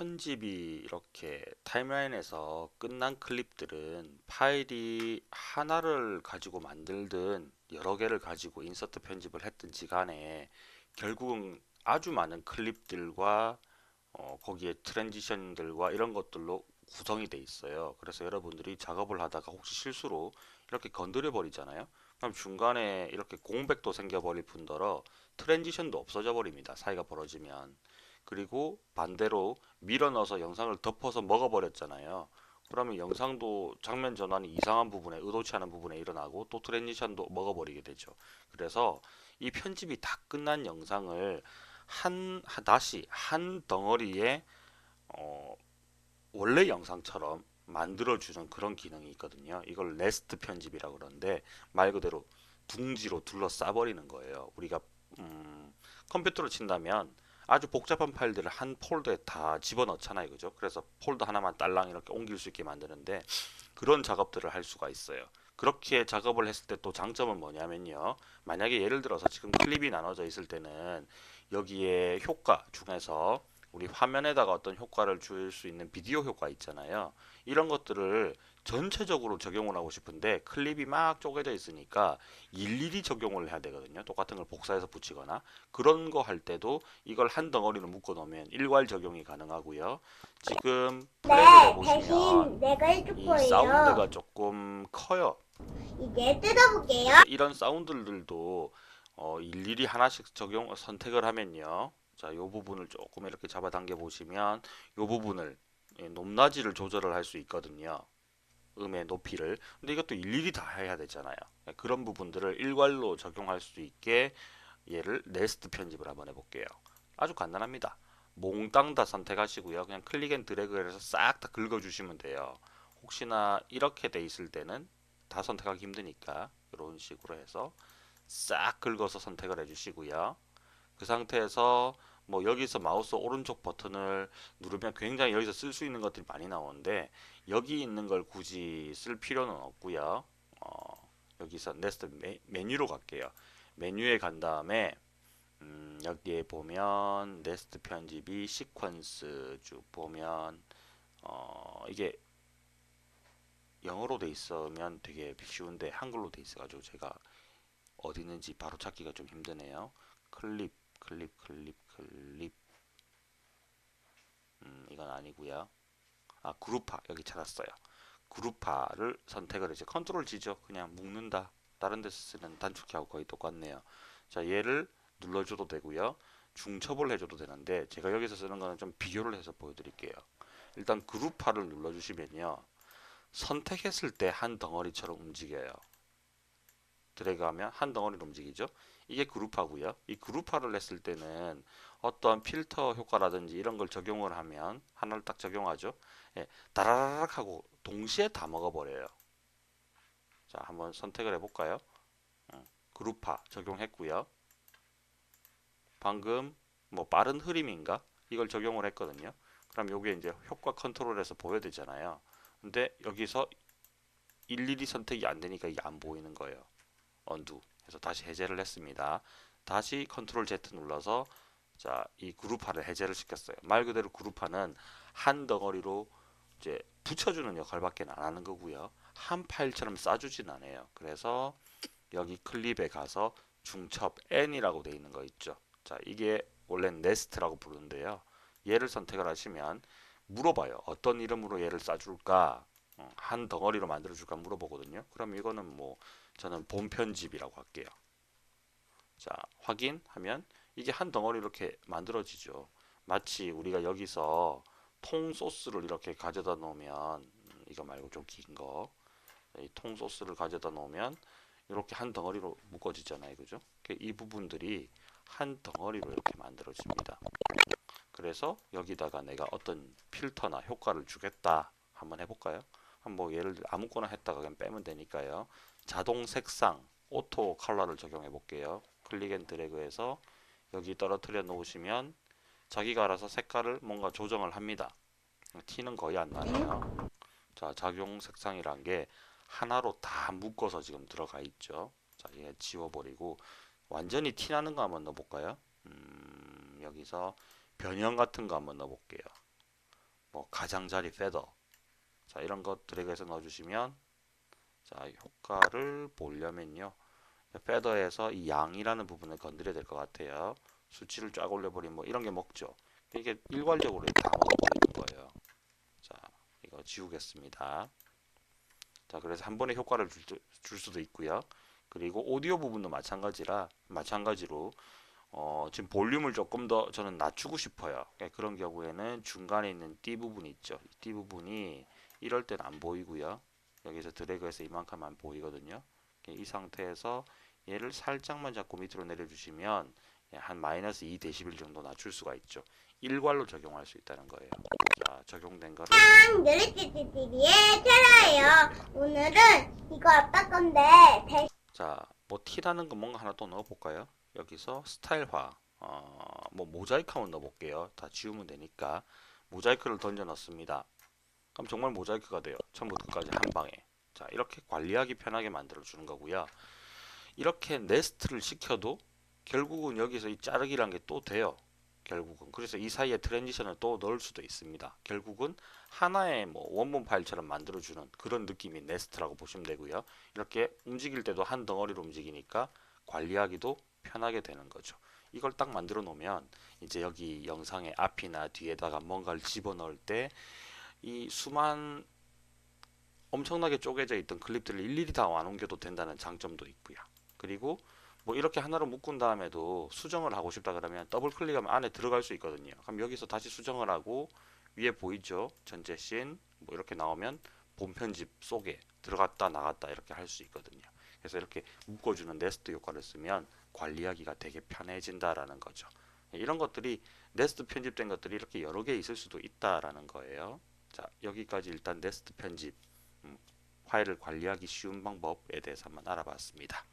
편집이 이렇게 타임라인에서 끝난 클립들은 파일이 하나를 가지고 만들든 여러 개를 가지고 인서트 편집을 했든지 간에 결국은 아주 많은 클립들과 어, 거기에 트랜지션들과 이런 것들로 구성이 돼 있어요. 그래서 여러분들이 작업을 하다가 혹시 실수로 이렇게 건드려 버리잖아요. 그럼 중간에 이렇게 공백도 생겨 버릴 뿐더러 트랜지션도 없어져 버립니다. 사이가 벌어지면. 그리고 반대로 밀어 넣어서 영상을 덮어서 먹어버렸잖아요. 그러면 영상도 장면 전환이 이상한 부분에 의도치 않은 부분에 일어나고 또 트랜지션도 먹어버리게 되죠. 그래서 이 편집이 다 끝난 영상을 한 하- 다시 한 덩어리에 어, 원래 영상처럼 만들어주는 그런 기능이 있거든요. 이걸 네스트 편집이라고 그러는데 말 그대로 둥지로 둘러싸 버리는 거예요. 우리가 음, 컴퓨터로 친다면 아주 복잡한 파일들을 한 폴더에 다 집어넣잖아요. 그죠? 그래서 폴더 하나만 딸랑 이렇게 옮길 수 있게 만드는데 그런 작업들을 할 수가 있어요. 그렇게 작업을 했을 때 또 장점은 뭐냐면요. 만약에 예를 들어서 지금 클립이 나눠져 있을 때는 여기에 효과 중에서 우리 화면에다가 어떤 효과를 줄 수 있는 비디오 효과 있잖아요. 이런 것들을 전체적으로 적용을 하고 싶은데 클립이 막 쪼개져 있으니까 일일이 적용을 해야 되거든요. 똑같은 걸 복사해서 붙이거나 그런 거 할 때도 이걸 한 덩어리로 묶어 놓으면 일괄 적용이 가능하고요. 지금 네, 보시면 이. 사운드가 조금 커요. 이제 뜯어볼게요. 이런 사운드들도 어, 일일이 하나씩 적용 선택을 하면요. 자, 요 부분을 조금 이렇게 잡아당겨 보시면 요 부분을 예, 높낮이를 조절을 할 수 있거든요. 음의 높이를. 근데 이것도 일일이 다 해야 되잖아요. 예, 그런 부분들을 일괄로 적용할 수 있게 얘를 네스트 편집을 한번 해볼게요. 아주 간단합니다. 몽땅 다 선택하시고요. 그냥 클릭 앤 드래그를 해서 싹 다 긁어주시면 돼요. 혹시나 이렇게 돼 있을 때는 다 선택하기 힘드니까 이런 식으로 해서 싹 긁어서 선택을 해주시고요. 그 상태에서 뭐 여기서 마우스 오른쪽 버튼을 누르면 굉장히 여기서 쓸 수 있는 것들이 많이 나오는데 여기 있는 걸 굳이 쓸 필요는 없고요. 어, 여기서 네스트 메, 메뉴로 갈게요. 메뉴에 간 다음에 음, 여기에 보면 네스트 편집이 시퀀스 쭉 보면 어, 이게 영어로 돼 있으면 되게 쉬운데 한글로 돼 있어 가지고 제가 어디 있는지 바로 찾기가 좀 힘드네요. 클립, 클립, 클립, 클립. 음, 이건 아니고요. 아, 그룹화 여기 찾았어요. 그룹화를 선택을 해서 컨트롤 G죠. 그냥 묶는다. 다른 데서 쓰는 단축키하고 거의 똑같네요. 자, 얘를 눌러줘도 되고요. 중첩을 해줘도 되는데 제가 여기서 쓰는 거는 좀 비교를 해서 보여드릴게요. 일단 그룹화를 눌러주시면요. 선택했을 때 한 덩어리처럼 움직여요. 드래그하면 한 덩어리로 움직이죠. 이게 그룹화고요. 이 그룹화를 했을 때는 어떤 필터 효과라든지 이런 걸 적용을 하면 하나를 딱 적용하죠. 예, 다라락 하고 동시에 다 먹어버려요. 자, 한번 선택을 해볼까요? 음, 그룹화 적용했고요. 방금 뭐 빠른 흐림인가 이걸 적용을 했거든요. 그럼 요게 이제 효과 컨트롤에서 보여되잖아요. 근데 여기서 일일이 선택이 안 되니까 이게 안 보이는 거예요. 언두 해서 다시 해제를 했습니다. 다시 컨트롤 Z 눌러서 자, 이 그룹화를 해제를 시켰어요. 말 그대로 그룹화는 한 덩어리로 이제 붙여주는 역할밖에 안 하는 거고요. 한 파일처럼 싸주진 않아요. 그래서 여기 클립에 가서 중첩 N이라고 되어 있는 거 있죠. 자, 이게 원래 네스트라고 부르는데요. 얘를 선택을 하시면 물어봐요. 어떤 이름으로 얘를 싸줄까? 어, 한 덩어리로 만들어 줄까 물어보거든요. 그럼 이거는 뭐 저는 본 편집이라고 할게요. 자, 확인하면 이게 한 덩어리 이렇게 만들어지죠. 마치 우리가 여기서 통 소스를 이렇게 가져다 놓으면 음, 이거 말고 좀 긴 거. 이 통 소스를 가져다 놓으면 이렇게 한 덩어리로 묶어지잖아요. 그죠? 이 부분들이 한 덩어리로 이렇게 만들어집니다. 그래서 여기다가 내가 어떤 필터나 효과를 주겠다. 한번 해볼까요? 한번 예를 들어 아무거나 했다가 그냥 빼면 되니까요. 자동 색상, 오토 컬러를 적용해 볼게요. 클릭 앤 드래그해서 여기 떨어뜨려 놓으시면 자기가 알아서 색깔을 뭔가 조정을 합니다. 티는 거의 안 나네요. 자, 작용 색상이란 게 하나로 다 묶어서 지금 들어가 있죠. 자, 얘 지워버리고 완전히 티 나는 거 한번 넣어볼까요? 음, 여기서 변형 같은 거 한번 넣어볼게요. 뭐 가장자리 페더 자 이런 것 드래그해서 넣어주시면 자 효과를 보려면요. 페더에서 이 양이라는 부분을 건드려야 될 것 같아요. 수치를 쫙 올려버리면 뭐 이런 게 먹죠. 이게 일괄적으로 다 먹어버리는 거예요. 자 이거 지우겠습니다. 자 그래서 한 번에 효과를 줄, 수- 줄 수도 있고요. 그리고 오디오 부분도 마찬가지라 마찬가지로 어, 지금 볼륨을 조금 더 저는 낮추고 싶어요. 예, 그런 경우에는 중간에 있는 D 부분이 있죠. 이 D 부분이 이럴 때는 안 보이고요. 여기서 드래그해서 이만큼만 보이거든요. 예, 이 상태에서 얘를 살짝만 잡고 밑으로 내려주시면 예, 한 마이너스 2dB 정도 낮출 수가 있죠. 일괄로 적용할 수 있다는 거예요. 자, 적용된 거를 느릿찌찌찌리의 테라예요. 오늘은 이거 아빠 건데 대- 자, 뭐 T라는 거 뭔가 하나 또 넣어볼까요? 여기서 스타일화, 어, 뭐 모자이크 한번 넣어볼게요. 다 지우면 되니까 모자이크를 던져 넣습니다. 그럼 정말 모자이크가 돼요. 처음부터 끝까지 한 방에. 자, 이렇게 관리하기 편하게 만들어 주는 거고요. 이렇게 네스트를 시켜도 결국은 여기서 이 자르기란 게 또 돼요. 결국은 그래서 이 사이에 트랜지션을 또 넣을 수도 있습니다. 결국은 하나의 뭐 원본 파일처럼 만들어주는 그런 느낌이 네스트라고 보시면 되고요. 이렇게 움직일 때도 한 덩어리로 움직이니까 관리하기도 편하게 되는 거죠. 이걸 딱 만들어 놓으면 이제 여기 영상의 앞이나 뒤에다가 뭔가를 집어넣을 때 이 수만 엄청나게 쪼개져 있던 클립들을 일일이 다 안 옮겨도 된다는 장점도 있고요. 그리고 뭐 이렇게 하나로 묶은 다음에도 수정을 하고 싶다 그러면 더블 클릭하면 안에 들어갈 수 있거든요. 그럼 여기서 다시 수정을 하고 위에 보이죠? 전체 씬 뭐 이렇게 나오면 본 편집 속에 들어갔다 나갔다 이렇게 할 수 있거든요. 그래서 이렇게 묶어주는 네스트 효과를 쓰면 관리하기가 되게 편해진다라는 거죠. 이런 것들이 네스트 편집된 것들이 이렇게 여러 개 있을 수도 있다라는 거예요. 자, 여기까지 일단 네스트 편집 음, 파일을 관리하기 쉬운 방법에 대해서 한번 알아봤습니다.